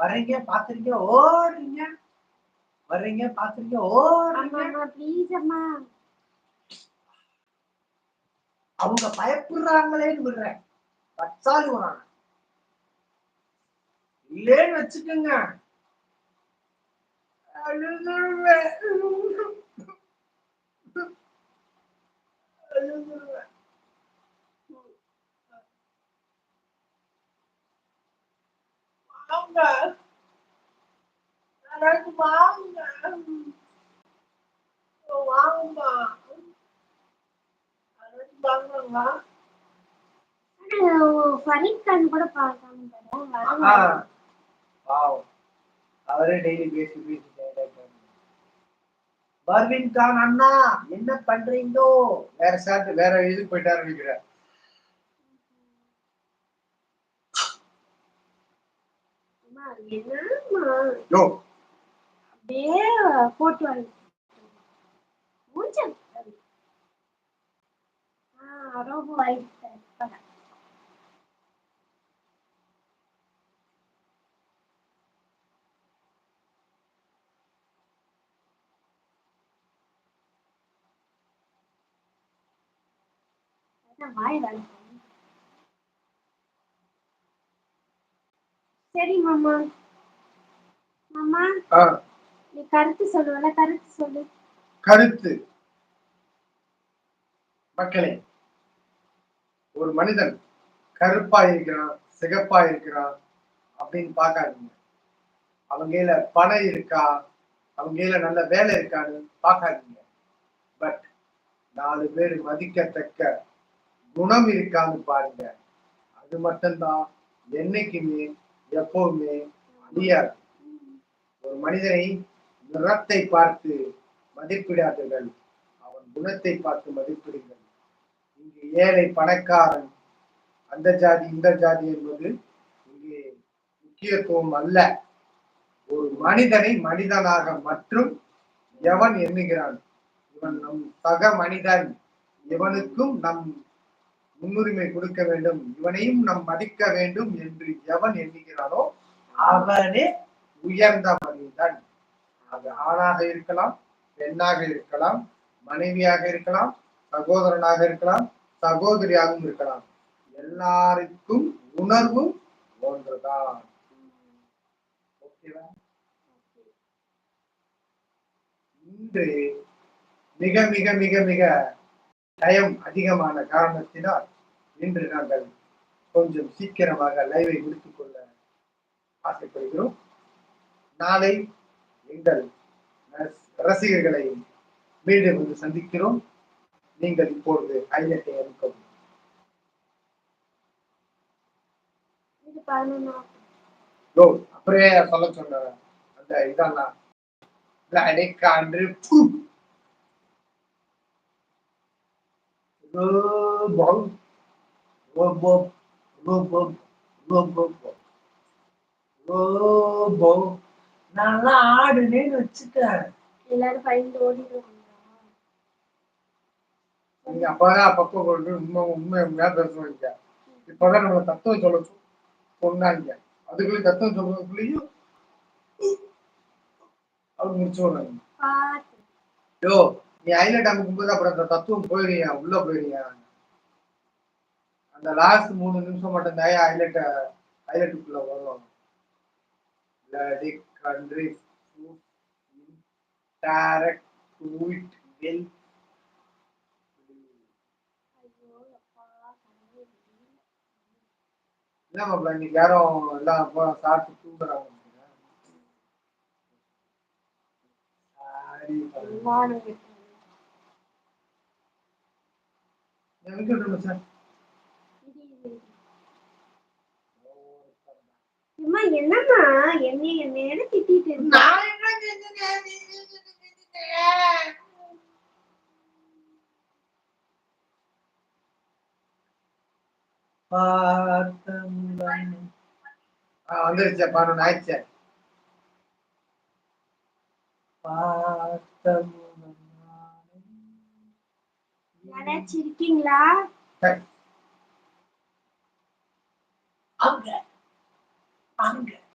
வர்றீங்க பாத்துறீங்க ஓடுறீங்க வர்றீங்க பாத்துறீங்க ஓடுறீங்க அவங்க பயப்படுறாங்களேன்னு விடுறேன். பச்சாலி வராங்க இல்லேன்னு வச்சுக்கோங்க. அழுதுருவேன். அழுதுருவேன். வாங்க எனக்கு வாங்க வாங்கம்மா. எனக்கு வாங்கம்மா ஃபரீத் கான் கூட பார்க்காம ஆ, பாவம். அவரே டெய்லி பேசி பேசி. பர்வீன் கான் அண்ணா என்ன பண்றீங்கோ? வேற சாட்டு வேற இதுக்கு போயிட்டாரு நினைக்கிறேன். அம்மா என்னம்மா யோ அப்படியே போட்டு வாங்க மூச்சம் ஆ ரொம்ப ஆயிடுச்சு அதான் வாய் வேலை சரி மாமா. மாமா நீ கருத்து சொல்லுவல கருத்து சொல்லு. கருத்து. மக்களே ஒரு மனிதன் கருப்பா இருக்கிறான் சிகப்பா இருக்கிறான் அப்படின்னு பார்க்காதீங்க. அவங்க கையில பணம் இருக்கா அவங்க கையில நல்ல வேலை இருக்கான்னு பார்க்காதீங்க. பட் நாலு பேர் மதிக்கத்தக்க குணம் இருக்கான்னு பாருங்க. அது மட்டும்தான் என்னைக்குமே எப்பவுமே அழியாது. ஒரு மனிதனை நிறத்தை பார்த்து மதிப்பிடாதீர்கள். அவன் குணத்தை பார்த்து மதிப்பிடுங்கள். இங்கு ஏழை பணக்காரன் அந்த ஜாதி இந்த ஜாதி என்பது இங்கே முக்கியத்துவம் அல்ல. ஒரு மனிதனை மனிதனாக மற்றும் எவன் எண்ணுகிறான்? இவன் நம் சக மனிதன். இவனுக்கும் நம் முன்னுரிமை கொடுக்க வேண்டும். இவனையும் நம் மதிக்க வேண்டும் என்று எவன் எண்ணுகிறானோ அவனே உயர்ந்த மனிதன் அது ஆணாக இருக்கலாம் பெண்ணாக இருக்கலாம் மனைவியாக இருக்கலாம் சகோதரனாக இருக்கலாம் சகோதரியாகவும் இருக்கலாம். எல்லாருக்கும் உணர்வும் ஒன்றுதான். ஓகேவா இன்று மிக மிக மிக மிக டயம் அதிகமான காரணத்தினால் இன்று நாங்கள் கொஞ்சம் சீக்கிரமாக லைவை முடித்துக் கொள்ள ஆசைப்படுகிறோம். நாளை எங்கள் ரசிகர்களை மீண்டும் வந்து சந்திக்கிறோம். நீங்கள் இப்பொழுது ஹைலைட்டை அனுப்பவும். அப்படியே சொல்ல சொன்ன அந்த இதெல்லாம் அடைக்காண்டு நல்லா ஆடுனேன்னு வச்சுக்க எல்லாரும் பயந்து ஓடிடுவாங்க. நீங்க அப்பதான் அப்பப்போ கொண்டு உண்மை உண்மை உண்மையா பேசுவாங்க. இப்பதான் நம்ம தத்துவம் சொல்ல சொன்னாங்க. அதுக்குள்ளே தத்துவம் சொல்றதுக்குள்ளேயும் அவங்க முடிச்சு விடுறாங்க. யோ நீ ஐலண்ட் அமுக்கும்போது அப்புறம் அந்த தத்துவம் போயிடுறியா? உள்ள போயிடுறியா? அந்த லாஸ்ட் மூணு நிமிஷம் மட்டும் தான் ஹைலைட் ஹைலைட்டுக்குள்ள வரும். Bloody country food tweet to it will என்ன மாப்பிள்ள இன்னைக்கு யாரும் எல்லாம் சாப்பிட்டு தூங்குறாங்க. சாரி எல்லாரும் கேட்டாங்க. அம்மா என்னம்மா திட்டிட்டு இருக்க. நான் என்ன செஞ்சேன் பார்த்தம் வந்துருச்சு ஆயிடுச்சு. பார்த்தம் யாராச்சும்